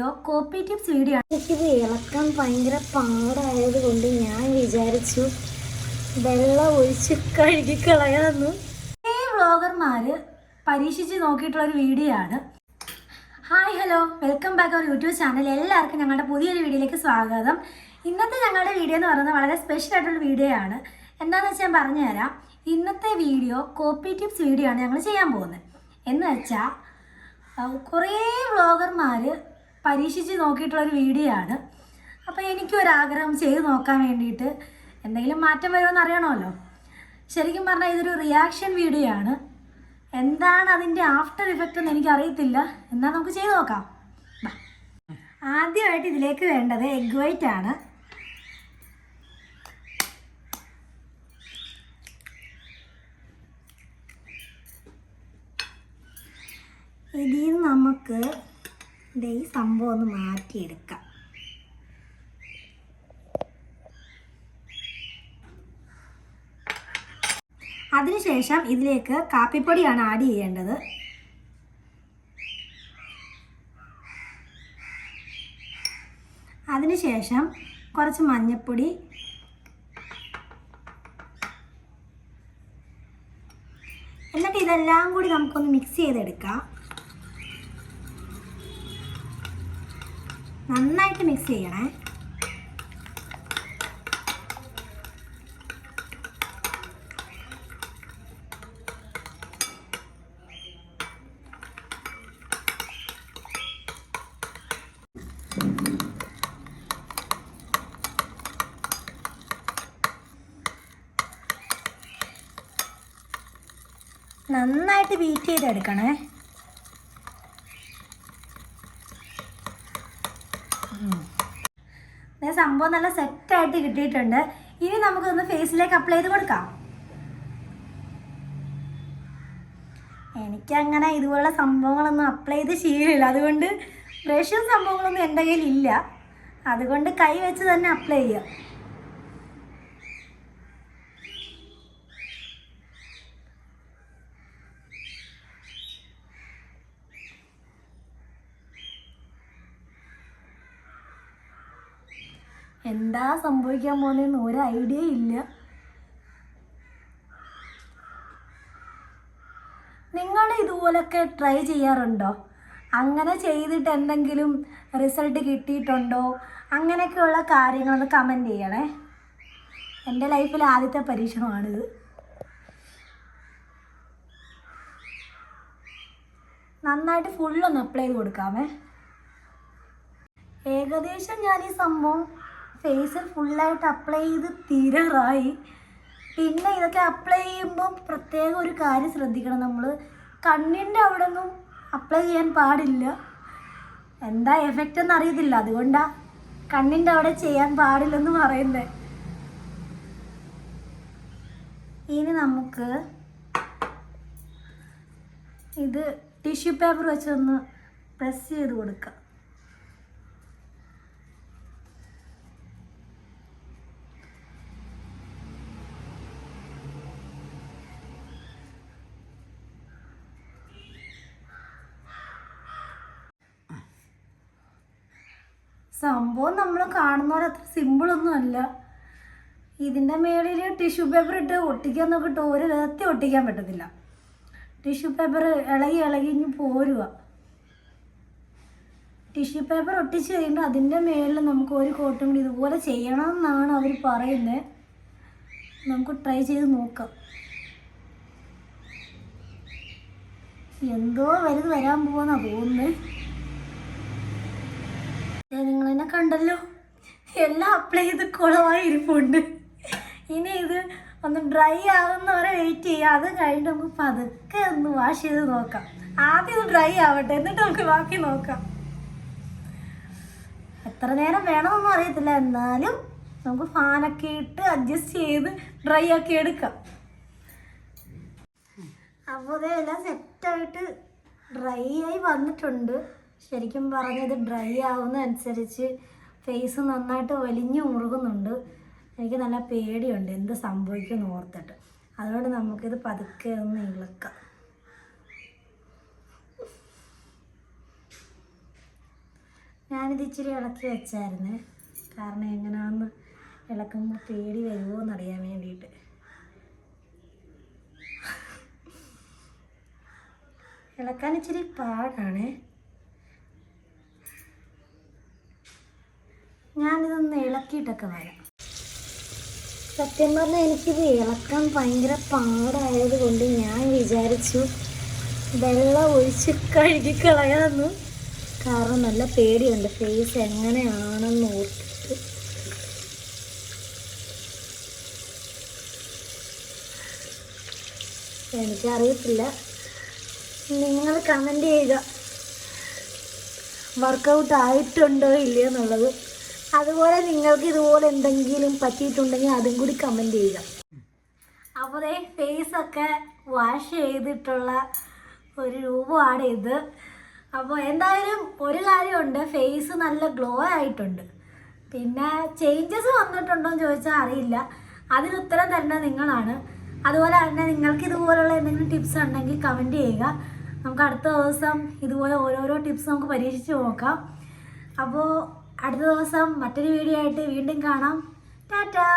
എനിക്കിത് ഇളക്കാൻ ഭയങ്കര പാടായത് കൊണ്ട് ഞാൻ വിചാരിച്ചു വെള്ളം ഒഴിച്ച് കഴുകി കളയാന്ന് ഈ വ്ളോഗർമാര് പരീക്ഷിച്ച് നോക്കിയിട്ടുള്ള ഒരു വീഡിയോ ആണ്. Hi hello. Welcome back our YouTube channel. എല്ലാവർക്കും ഞങ്ങളുടെ പുതിയൊരു വീഡിയോയിലേക്ക് സ്വാഗതം. ഇന്നത്തെ ഞങ്ങളുടെ വീഡിയോ എന്ന് പറയുന്നത് വളരെ സ്പെഷ്യൽ ആയിട്ടുള്ള വീഡിയോ ആണ്. എന്താണെന്ന് വെച്ചാൽ ഞാൻ പറഞ്ഞുതരാം. ഇന്നത്തെ വീഡിയോ കോപ്പി ടിപ്സ് വീഡിയോ ആണ് ഞങ്ങൾ ചെയ്യാൻ പോകുന്നത്. എന്ന് വെച്ചാൽ കുറേ വ്ളോഗർമാർ പരീക്ഷിച്ച് നോക്കിയിട്ടുള്ളൊരു വീഡിയോ ആണ് അപ്പോൾ എനിക്കൊരാഗ്രഹം ചെയ്ത് നോക്കാൻ വേണ്ടിയിട്ട് എന്തെങ്കിലും മാറ്റം വരുമെന്ന് അറിയണമല്ലോ. ശരിക്കും പറഞ്ഞാൽ ഇതൊരു റിയാക്ഷൻ വീഡിയോ ആണ്. എന്താണ് അതിന്റെ ആഫ്റ്റർ ഇഫക്റ്റ് എന്ന് എനിക്കറിയത്തില്ല. എന്നാൽ നമുക്ക് ചെയ്ത് നോക്കാം. ആദ്യമായിട്ട് ഇതിലേക്ക് വേണ്ടത് എഗ് വൈറ്റ് ആണ്. ഇതിൽ നമുക്ക് ഈ സംഭവം ഒന്ന് മാറ്റിയെടുക്കാം. അതിനുശേഷം ഇതിലേക്ക് കാപ്പിപ്പൊടിയാണ് ആഡ് ചെയ്യേണ്ടത്. അതിനുശേഷം കുറച്ച് മഞ്ഞൾപ്പൊടി എന്നിട്ട് ഇതെല്ലാം കൂടി നമുക്കൊന്ന് മിക്സ് ചെയ്തെടുക്കാം. നന്നായിട്ട് മിക്സ് ചെയ്യണേ. നന്നായിട്ട് ബീറ്റ് ചെയ്തെടുക്കണേ. സംഭവം നല്ല സെറ്റായിട്ട് കിട്ടിയിട്ടുണ്ട്. ഇനി നമുക്കൊന്ന് ഫേസിലേക്ക് അപ്ലൈ ചെയ്ത് കൊടുക്കാം. എനിക്കങ്ങനെ ഇതുപോലുള്ള സംഭവങ്ങളൊന്നും അപ്ലൈ ചെയ്ത് ശീലമില്ല. അതുകൊണ്ട് ബ്രഷും സംഭവങ്ങളൊന്നും എന്റെ കയ്യിലില്ല. അതുകൊണ്ട് കൈ വെച്ച് തന്നെ അപ്ലൈ ചെയ്യാം. എന്താ സംഭവിക്കാൻ പോകുന്നതെന്ന് ഒരു ഐഡിയ ഇല്ല. നിങ്ങൾ ഇതുപോലൊക്കെ ട്രൈ ചെയ്യാറുണ്ടോ? അങ്ങനെ ചെയ്തിട്ട് എന്തെങ്കിലും റിസൾട്ട് കിട്ടിയിട്ടുണ്ടോ? അങ്ങനെയൊക്കെയുള്ള കാര്യങ്ങളൊന്ന് കമന്റ് ചെയ്യണേ. എന്റെ ലൈഫിൽ ആദ്യത്തെ പരീക്ഷണമാണിത്. നന്നായിട്ട് ഫുള്ളൊന്ന് അപ്ലൈ ചെയ്ത് കൊടുക്കാമേ. ഏകദേശം ഞാൻ ഈ സംഭവം ഫേസിൽ ഫുള്ളായിട്ട് അപ്ലൈ ചെയ്ത് തീരാറായി. പിന്നെ ഇതൊക്കെ അപ്ലൈ ചെയ്യുമ്പോൾ പ്രത്യേക ഒരു കാര്യം ശ്രദ്ധിക്കണം നമ്മൾ കണ്ണിന്റെ അവിടെ ഒന്നും അപ്ലൈ ചെയ്യാൻ പാടില്ല. എന്താ എഫക്റ്റ് എന്ന് അറിയത്തില്ല. അതുകൊണ്ടാ കണ്ണിന്റെ അവിടെ ചെയ്യാൻ പാടില്ലെന്ന് പറയുന്നത് ഇനി നമുക്ക് ഇത് ടിഷ്യൂ പേപ്പർ വെച്ചൊന്ന് പ്രസ് ചെയ്ത് കൊടുക്കാം. സംഭവം നമ്മൾ കാണുന്ന പോലെ അത്ര സിമ്പിളൊന്നും അല്ല. ഇതിന്റെ മേളിൽ ടിഷ്യൂ പേപ്പർ ഇട്ട് ഒട്ടിക്കാൻ നോക്കിയിട്ട് ഒരു വിധത്തിൽ ഒട്ടിക്കാൻ പറ്റത്തില്ല. ടിഷ്യൂ പേപ്പർ ഇളകി ഇളകി ഇനി പോരുക ടിഷ്യൂ പേപ്പർ ഒട്ടിച്ച് കഴിയുമ്പോൾ അതിന്റെ മേളിൽ നമുക്ക് ഒരു കോട്ടും കൂടി ഇതുപോലെ ചെയ്യണം എന്നാണ് അവർ പറയുന്നത് നമുക്ക് ട്രൈ ചെയ്ത് നോക്കാം. എന്തോ വലുത് വരാൻ പോകുന്ന തോന്നുന്നത് കണ്ടല്ലോ. എല്ലാം അപ്ലൈ ചെയ്ത് കുളമായി ഇരിപ്പുണ്ട് ഇനി ഇത് ഒന്ന് ഡ്രൈ ആവുന്ന വരെ വെയിറ്റ് ചെയ്യുക അത് കഴിഞ്ഞിട്ട് നമുക്ക് പതുക്കെ ഒന്ന് വാഷ് ചെയ്ത് നോക്കാം. ആദ്യം ഇത് ഡ്രൈ ആവട്ടെ. എന്നിട്ട് നമുക്ക് ബാക്കി നോക്കാം. എത്ര നേരം വേണമെന്നൊന്നും അറിയത്തില്ല. എന്നാലും നമുക്ക് ഫാനൊക്കെ ഇട്ട് അഡ്ജസ്റ്റ് ചെയ്ത് ഡ്രൈ ആക്കി എടുക്കാം. അപ്പോൾ ഇതെല്ലാം സെറ്റായിട്ട് ഡ്രൈ ആയി വന്നിട്ടുണ്ട്. ശരിക്കും പറഞ്ഞത് ഡ്രൈ ആവുന്ന അനുസരിച്ച് ഫേസ് നന്നായിട്ട് വലിഞ്ഞു മുറുകുന്നുണ്ട്. എനിക്ക് നല്ല പേടിയുണ്ട് എന്ത് സംഭവിക്കുമെന്ന് ഓർത്തിട്ട്. അതുകൊണ്ട് നമുക്കിത് പതുക്കെ ഒന്ന് ഇളക്കാം. ഞാനിത് ഇച്ചിരി ഇളക്കി വെച്ചായിരുന്നു. കാരണം എങ്ങനെയാന്ന് ഇളക്കുമ്പോൾ പേടി വരുമോ എന്നറിയാൻ വേണ്ടിയിട്ട്. ഇളക്കാൻ ഇച്ചിരി പാടാണ്. ഞാനിതൊന്ന് ഇളക്കിയിട്ടൊക്കെ വരാം. സത്യം പറഞ്ഞാൽ എനിക്കിത് ഇളക്കാൻ ഭയങ്കര പാടായത് കൊണ്ട് ഞാൻ വിചാരിച്ചു വെള്ളം ഒഴിച്ച് കഴുകി കളയാമെന്ന് കാരണം നല്ല പേടിയുണ്ട്. ഫേസ് എങ്ങനെയാണെന്ന് ഓർത്തിട്ട് എനിക്കറിയത്തില്ല. നിങ്ങൾ കമന്റ് ചെയ്യുക. വർക്കൗട്ട് ആയിട്ടുണ്ടോ ഇല്ലയോ എന്നുള്ളത്. അതുപോലെ നിങ്ങൾക്ക് ഇതുപോലെ എന്തെങ്കിലും പറ്റിയിട്ടുണ്ടെങ്കിൽ അതും കൂടി കമന്റ് ചെയ്യുക. അപ്പോൾ ഫേസ് ഫേസൊക്കെ വാഷ് ചെയ്തിട്ടുള്ള ഒരു രൂപമാണ് ഇത്. അപ്പോൾ എന്തായാലും ഒരു കാര്യമുണ്ട് ഫേസ് നല്ല ഗ്ലോ ആയിട്ടുണ്ട്. പിന്നെ ചേഞ്ചസ് വന്നിട്ടുണ്ടോ എന്ന് ചോദിച്ചാൽ അറിയില്ല. അതിന് ഉത്തരം തരേണ്ടത് നിങ്ങളാണ്. അതുപോലെ തന്നെ നിങ്ങൾക്ക് ഇതുപോലുള്ള എന്തെങ്കിലും ടിപ്സ് ഉണ്ടെങ്കിൽ കമന്റ് ചെയ്യുക. നമുക്ക് അടുത്ത ദിവസം ഇതുപോലെ ഓരോരോ ടിപ്സ് നമുക്ക് പരീക്ഷിച്ച് നോക്കാം. അപ്പോൾ അടുത്ത ദിവസം മറ്റൊരു വീഡിയോ ആയിട്ട് വീണ്ടും കാണാം. ടാറ്റാ.